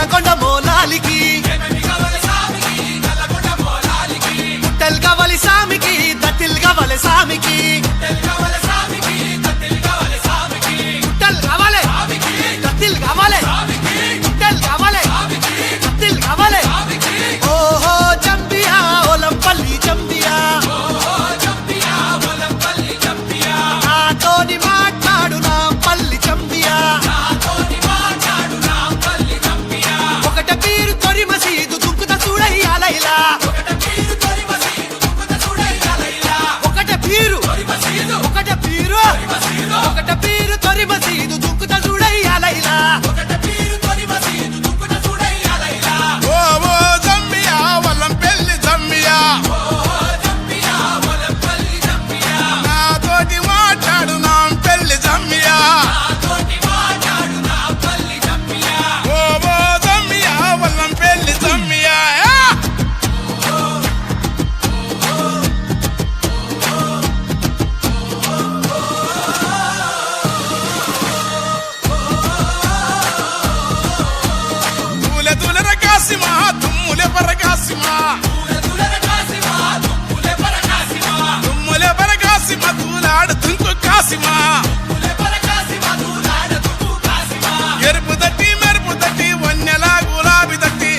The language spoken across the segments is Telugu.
నల్లకొండ మోలాలికి. ముట్టెల్ కవలి సామికి దతిల్ కవలి సామికి. దూలాడ దుంకు కాసిమా. ఎరుపు తట్టి మెరుపు తట్టి వన్నెలా గులాబీ తట్టి.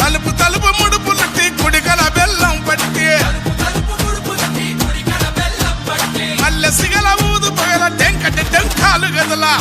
తలుపు తలుపు ముడుపు తట్టి కుడికల బెల్లం పట్టి. మల్లె సిగల ఊదు పగల టెంకటి టెంకాలు గదలా.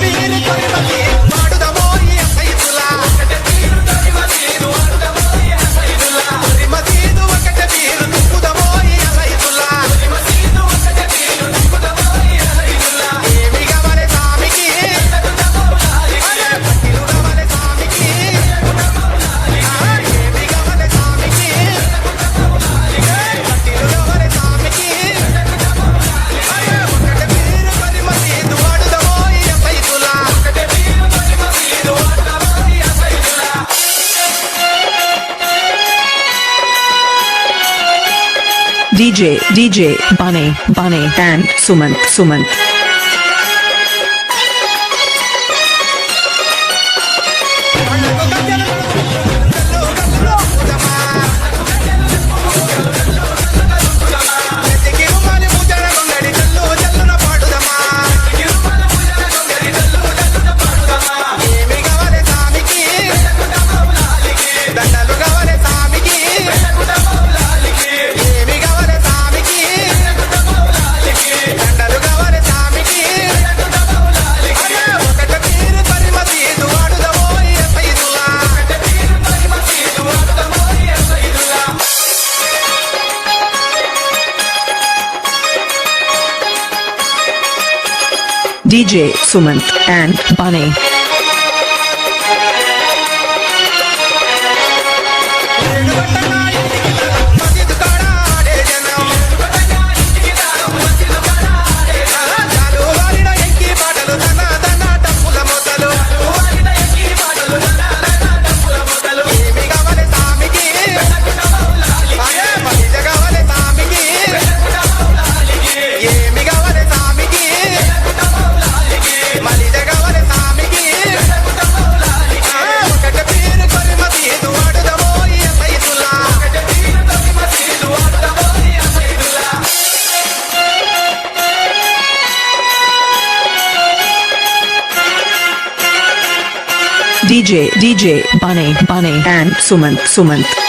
பேரு கொள்வதே DJ, DJ, Bunny, Bunny and Sumant, Sumant. DJ Sumant and Bunny. DJ DJ Bunny Bunny and Sumant Sumant.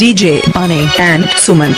DJ Bunny and Sumant.